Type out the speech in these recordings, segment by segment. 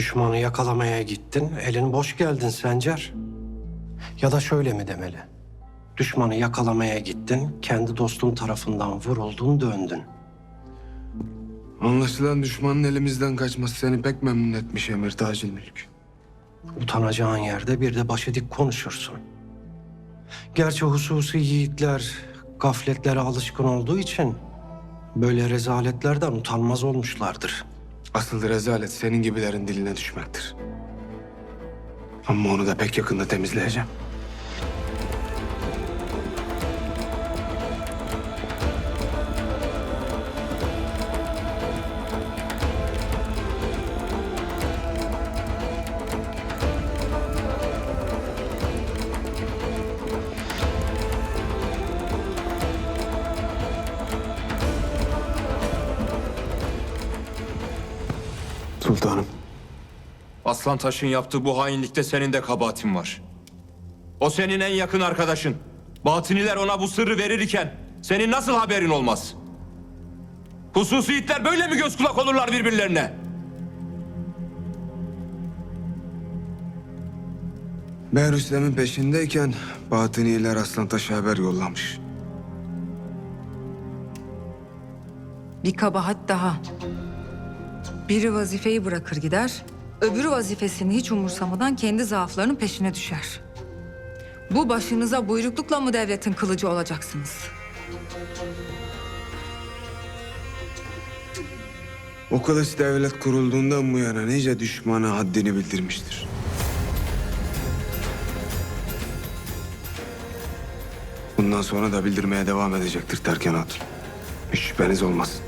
Düşmanı yakalamaya gittin, elin boş geldin Sencer. Ya da şöyle mi demeli? Düşmanı yakalamaya gittin, kendi dostun tarafından vuruldun, döndün. Anlaşılan düşmanın elimizden kaçması seni pek memnun etmiş Emir Tacil Mülk. Utanacağın yerde bir de başı dik konuşursun. Gerçi hususi yiğitler gafletlere alışkın olduğu için böyle rezaletlerden utanmaz olmuşlardır. Asıl rezalet senin gibilerin diline düşmektir. Ama onu da pek yakında temizleyeceğim. Sultanım. Aslan Taş'ın yaptığı bu hainlikte senin de kabahatin var. O senin en yakın arkadaşın. Batiniler ona bu sırrı verirken senin nasıl haberin olmaz? Hususi itler böyle mi göz kulak olurlar birbirlerine? Ben Rüstem'in peşindeyken Batıniler Aslantaş'a haber yollamış. Bir kabahat daha. Biri vazifeyi bırakır gider, öbürü vazifesini hiç umursamadan kendi zaaflarının peşine düşer. Bu başınıza buyruklukla mı devletin kılıcı olacaksınız? O kılıç devlet kurulduğundan bu yana nice düşmana haddini bildirmiştir. Bundan sonra da bildirmeye devam edecektir Terken Hatun. Hiç şüpheniz olmasın.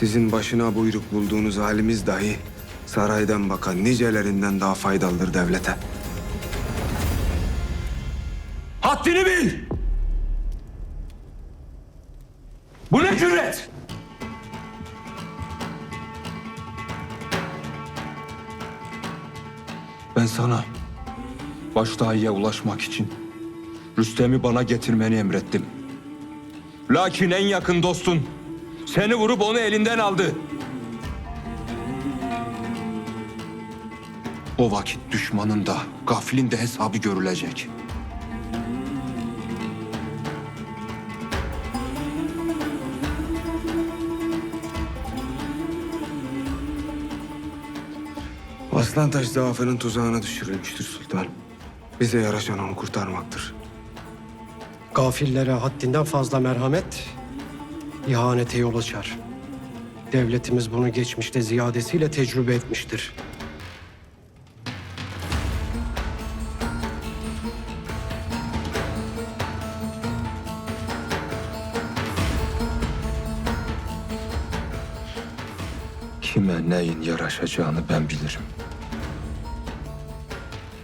Sizin başına buyruk bulduğunuz halimiz dahi saraydan bakan nicelerinden daha faydalıdır devlete. Haddini bil! Bu ne cüret? Ben sana Başdağı'ya ulaşmak için Rüstem'i bana getirmeni emrettim. Lakin en yakın dostun seni vurup onu elinden aldı. O vakit düşmanın da gaflin de hesabı görülecek. Aslantaş zaafının tuzağına düşürülmüştür sultanım. Bize yaraşan onu kurtarmaktır. Gafillere haddinden fazla merhamet ihanete yol açar. Devletimiz bunu geçmişte ziyadesiyle tecrübe etmiştir. Kime neyin yaraşacağını ben bilirim.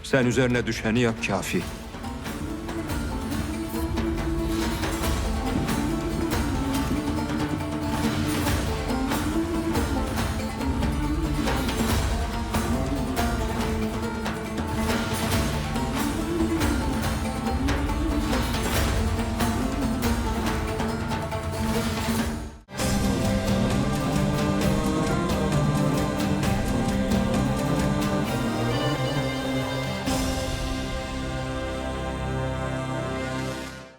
Sen üzerine düşeni yap kafi.